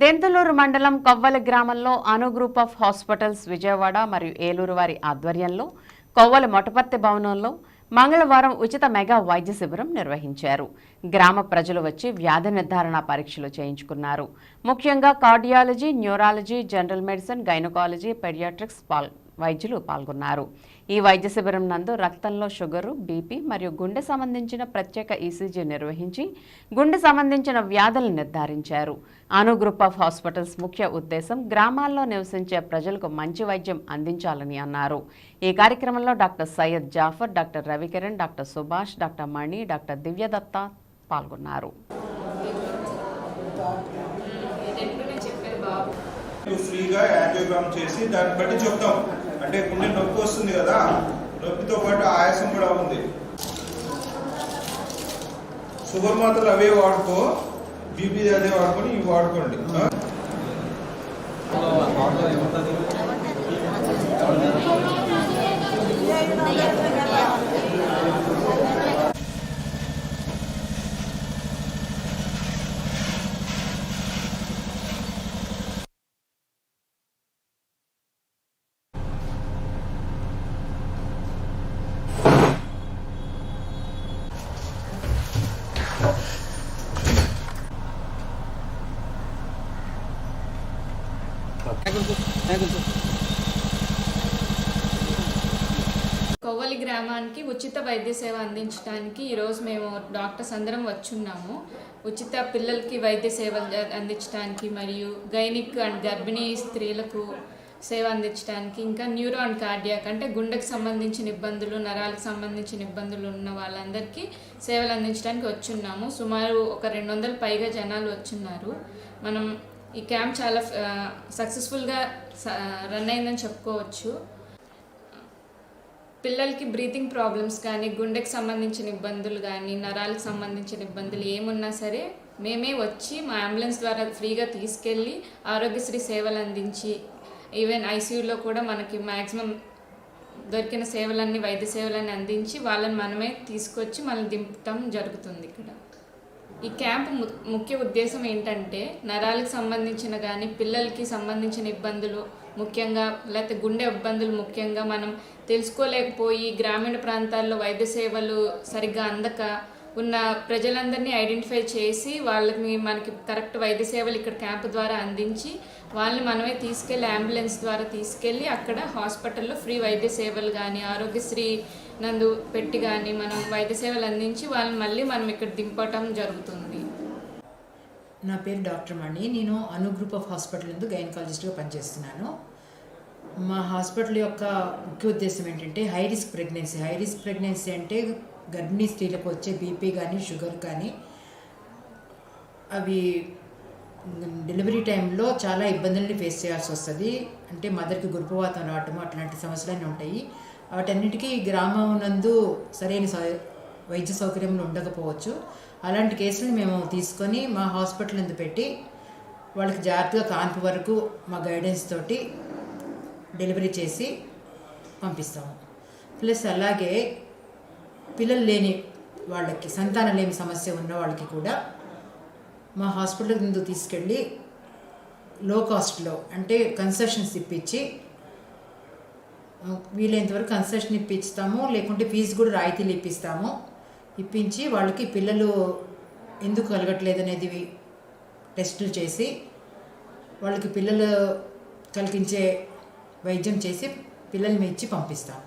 దెంతలూరు మండలం కొవ్వల గ్రామంలో Anu group of hospitals Vijayawada మరియు ఏలూరు వారి ఆధ్వర్యంలో కొవ్వల మొటపర్తి భవనంలో మంగళవారం ఉచిత మెగా వైద్య శిబిరం నిర్వహించారు. గ్రామ ప్రజలు వచ్చి వ్యాధి నిర్ధారణ పరీక్షలు చేయించుకున్నారు. ముఖ్యంగా cardiology neurology general medicine gynaecology paediatrics Paul వైద్యులు పాల్గొన్నారు. ఈ వైద్య శిబిరం నందు రక్తంలో షుగరు బీపీ మరియు గుండె సంబంధించిన ప్రత్యేక ఈసీజీ నిర్వహించి గుండె సంబంధించిన వ్యాధులను నిర్ధారించారు. అను గ్రూప్ ఆఫ్ హాస్పిటల్స్ ముఖ్య ఉద్దేశం గ్రామాల్లో నివసించే ప్రజలకు మంచి వైద్యం అందించాలని అన్నారు. ఈ కార్యక్రమంలో doctor Syed Jafar doctor Ravikiran doctor Subhash doctor Mani doctor Divyadatta పాల్గొన్నారు. ఫ్రీగా యాంజియోగ్రామ్ చేసి దాన్ని బట్టి చెప్తాం. అంటే గుండె నొప్పి వస్తుంది కదా నొప్పితో పాటు ఆయాసం కూడా ఉంది షుగర్ మాత్రలు అవే వాడుకో బీపీ అదే వాడుకొని ఇవి వాడుకోండి ఆ? కొవ్వలి గ్రామానికి ఉచిత వైద్య సేవ అందించడానికి ఈరోజు మేము డాక్టర్స్ అందరం వచ్చున్నాము. ఉచిత పిల్లలకి వైద్య సేవలు అందించడానికి మరియు గైనిక్ అండ్ గర్భిణీ స్త్రీలకు సేవ అందించడానికి ఇంకా న్యూరో అండ్ కార్డియాక్ అంటే గుండెకు సంబంధించిన ఇబ్బందులు నరాలకు సంబంధించిన ఇబ్బందులు ఉన్న వాళ్ళందరికీ సేవలు అందించడానికి వచ్చున్నాము. సుమారు ఒక రెండు వందల పైగా జనాలు వచ్చున్నారు. మనం ఈ క్యాంప్ చాలా సక్సెస్ఫుల్గా రన్ అయిందని చెప్పుకోవచ్చు. పిల్లలకి బ్రీతింగ్ ప్రాబ్లమ్స్ కానీ గుండెకి సంబంధించిన ఇబ్బందులు కానీ నరాలకు సంబంధించిన ఇబ్బందులు ఏమున్నా సరే మేమే వచ్చి మా అంబులెన్స్ ద్వారా ఫ్రీగా తీసుకెళ్ళి ఆరోగ్యశ్రీ సేవలు అందించి ఈవెన్ ఐసీయూలో కూడా మనకి మ్యాక్సిమం దొరికిన సేవలన్నీ వైద్య సేవలన్నీ అందించి వాళ్ళని మనమే తీసుకొచ్చి మనల్ని దింపటం జరుగుతుంది ఇక్కడ. ఈ క్యాంప్ ము- ముఖ్య ఉద్దేశం ఏంటంటే నరాలకు సంబంధించిన కానీ పిల్లలకి సంబంధించిన ఇబ్బందులు ముఖ్యంగా లేకపోతే గుండె ఇబ్బందులు ముఖ్యంగా మనం తెలుసుకోలేకపోయి గ్రామీణ ప్రాంతాల్లో వైద్య సేవలు సరిగ్గా అందక ఉన్న ప్రజలందరినీ ఐడెంటిఫై చేసి వాళ్ళకి మనకి కరెక్ట్ వైద్య సేవలు ఇక్కడ క్యాంప్ ద్వారా అందించి వాళ్ళని మనమే తీసుకెళ్ళి అంబులెన్స్ ద్వారా తీసుకెళ్ళి అక్కడ హాస్పిటల్లో ఫ్రీ వైద్య సేవలు కానీ ఆరోగ్యశ్రీ నందు పెట్టి కానీ మనం వైద్య సేవలు అందించి వాళ్ళని మళ్ళీ మనం ఇక్కడ దింపటం జరుగుతుంది. నా పేరు డాక్టర్ మణి. నేను అను గ్రూప్ ఆఫ్ హాస్పిటల్ నందు గైనకాలజిస్ట్గా పనిచేస్తున్నాను. మా హాస్పిటల్ యొక్క ముఖ్య ఉద్దేశం ఏంటంటే high risk pregnancy. High risk pregnancy అంటే గర్భిణీ స్త్రీలకు వచ్చే బీపీ కానీ షుగర్ కానీ అవి డెలివరీ టైంలో చాలా ఇబ్బందుల్ని ఫేస్ చేయాల్సి వస్తుంది. అంటే మదర్కి గర్భవాతం రావటం అట్లాంటి సమస్యలన్నీ ఉంటాయి. వాటన్నిటికీ గ్రామం నందు సరైన వైద్య సౌకర్యములు ఉండకపోవచ్చు. అలాంటి కేసులను మేము తీసుకొని మా హాస్పిటల్ నందు పెట్టి వాళ్ళకి జాగ్రత్తగా కాన్పు వరకు మా గైడెన్స్ తోటి డెలివరీ చేసి పంపిస్తాము. ప్లస్ అలాగే పిల్లలు లేని వాళ్ళకి సంతానం లేని సమస్య ఉన్న వాళ్ళకి కూడా మా హాస్పిటల్ ముందు తీసుకెళ్ళి లో కాస్ట్లో అంటే కన్సెషన్స్ ఇప్పించి వీలైనంతవరకు వీలైనంత వరకు కన్సెషన్ ఇప్పిస్తాము లేకుంటే ఫీజు కూడా రాయితీలు ఇప్పిస్తాము. ఇప్పించి వాళ్ళకి పిల్లలు ఎందుకు కలగట్లేదు అనేది టెస్టులు చేసి వాళ్ళకి పిల్లలు కలిగించే వైద్యం చేసి పిల్లల్ని ఇచ్చి పంపిస్తాం.